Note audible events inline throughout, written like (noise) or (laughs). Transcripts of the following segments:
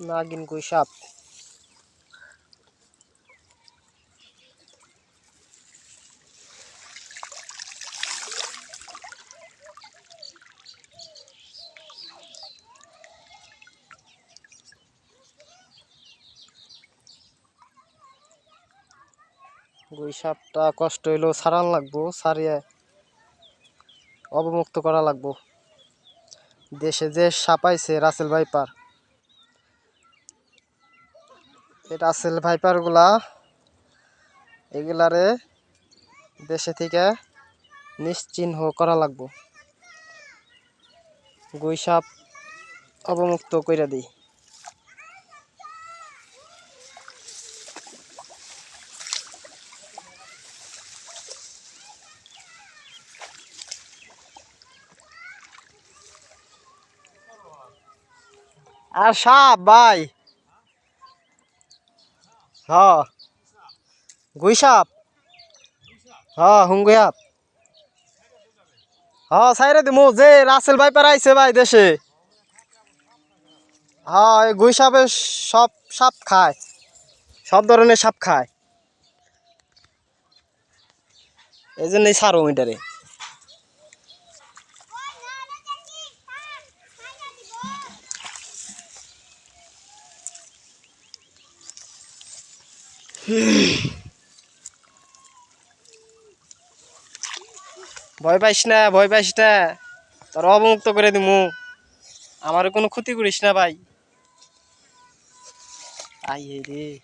নাগিন কই সাপ গুই সাপটা কষ্ট হইলেও সারান লাগবো, সারিয়ে অবমুক্ত করা লাগবো। দেশে যে সাপাইছে রাসেল ভাইপার। এই রাসেল ভাইপারগুলা। এগুলারে দেশে থেকে নিশ্চিহ্ন করা লাগবো। গুই সাপ অবমুক্ত কইরা দিই। আর সাপ, ভাই! হ গুই সাপ হ হুঙ্গুই সাপ হ সাইরে দিমু, যে রাসেল ভাই পারাইছে ভাই দেশে। হ্যাঁ গুই সব সাপ খায়। সব ধরনের সাপ খায়। এই জন্যই সারো মিটারে ভয় পাইস না, ভয় পাইস না। তোর অবমুক্ত করে দিমু। আমার কোনো ক্ষতি করিস না ভাই। আই রে।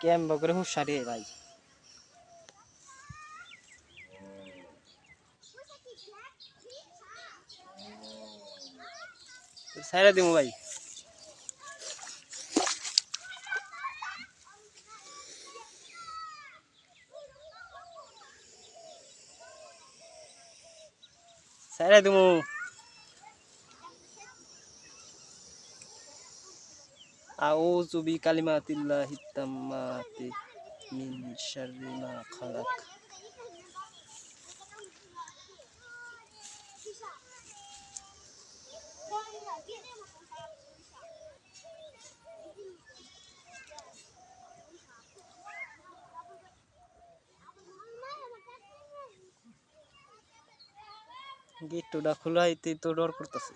কেম করে হুশারি ভাই। সাইরা দিমু ভাই। সাইরা দিমু। আউযু বিকালিমাতিল্লাহি তাম্মাতি মিন শাররি মা খালাক। গেটটা খোলাইতে তো ডর করতেছে।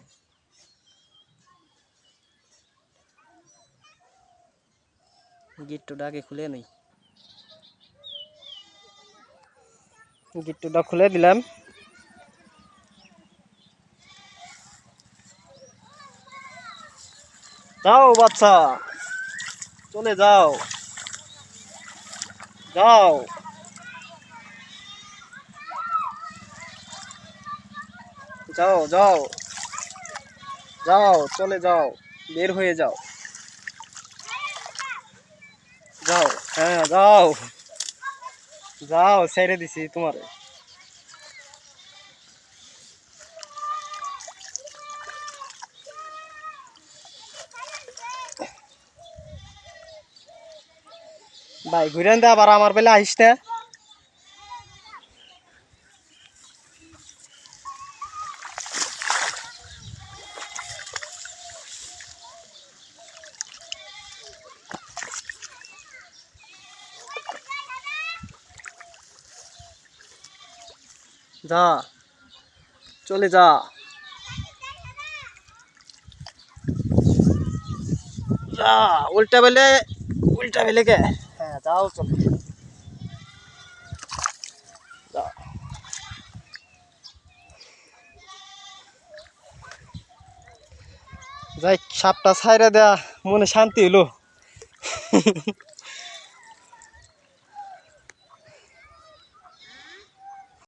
গেটটা আগে খুলে নেই। গেটটা খুলে দিলাম। যাও বাচ্চা, চলে যাও। যাও। যাও যাও। যাও, চলে যাও। বের হয়ে যাও। যাও হ্যাঁ যাও। যাও, ছেড়ে দিছি তোমারে। ভাই, ঘুরেন দে আবার আমার বেলা আহিস যা। চলে যা। যা, উল্টা বেলে উল্টা বেলে কে? হ্যাঁ যাও চলে। যা। যাই, সাপটা ছাইরা দেয়া, মনে শান্তি হইল। (laughs)